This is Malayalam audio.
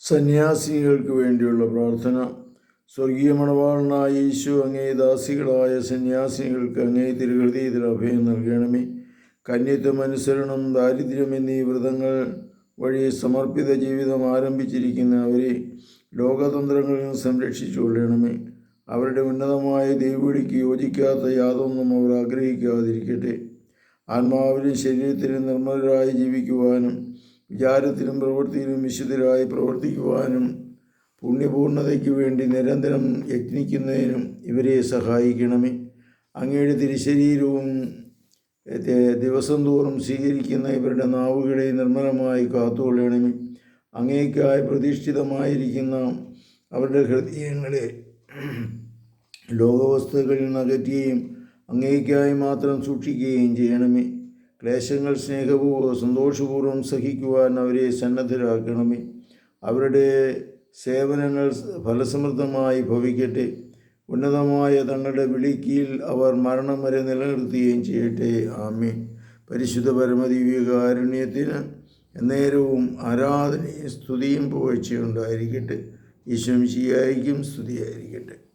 സന്യാസിനികൾക്ക് വേണ്ടിയുള്ള പ്രാർത്ഥന. സ്വർഗീയ മണവാളനായ യേശു അങ്ങേ ദാസികളായ സന്യാസിനികൾക്ക് അങ്ങേ തിരുഹൃദയത്തിൽ അഭയം നൽകണമേ. കന്യത്വം അനുസരണം ദാരിദ്ര്യം എന്നീ വ്രതങ്ങൾ വഴി സമർപ്പിത ജീവിതം ആരംഭിച്ചിരിക്കുന്ന അവരെ ലോകതന്ത്രങ്ങളിൽ നിന്ന് സംരക്ഷിച്ചു കൊള്ളണമേ. അവരുടെ ഉന്നതമായ ദൈവവിളിക്ക് യോജിക്കാത്ത യാതൊന്നും അവർ ആഗ്രഹിക്കാതിരിക്കട്ടെ. ആത്മാവിലും ശരീരത്തിലും നിർമ്മലരായി ജീവിക്കുവാനും വിചാരത്തിലും പ്രവൃത്തിയിലും വിശുദ്ധരായി പ്രവർത്തിക്കുവാനും പുണ്യപൂർണതയ്ക്ക് വേണ്ടി നിരന്തരം യജ്ഞിക്കുന്നതിനും ഇവരെ സഹായിക്കണമേ. അങ്ങയുടെ തിരുശരീരവും ദിവസം തോറും സ്വീകരിക്കുന്ന ഇവരുടെ നാവുകളെ നിർമ്മലമായി കാത്തുകൊള്ളണമേ. അങ്ങേക്കായി പ്രതിഷ്ഠിതമായിരിക്കുന്ന അവരുടെ ഹൃദയങ്ങളെ ലോകവസ്തുക്കളിൽ നിന്ന് അകറ്റുകയും അങ്ങേക്കായി മാത്രം സൂക്ഷിക്കുകയും ചെയ്യണമേ. ക്ലേശങ്ങൾ സ്നേഹപൂർവം സന്തോഷപൂർവം സഹിക്കുവാൻ അവരെ സന്നദ്ധരാക്കണമേ. അവരുടെ സേവനങ്ങൾ ഫലസമൃദ്ധമായി ഭവിക്കട്ടെ. ഉന്നതമായ തങ്ങളുടെ വിളിക്കീൽ അവർ മരണം വരെ നിലനിർത്തുകയും ചെയ്യട്ടെ. ആമേ പരിശുദ്ധ പരമദിവ്യകാരുണ്യത്തിന് എന്നേരവും ആരാധനയും സ്തുതിയും പുകഴ്ചയുണ്ടായിരിക്കട്ടെ ഈശ്വംശിയായിരിക്കും സ്തുതിയായിരിക്കട്ടെ.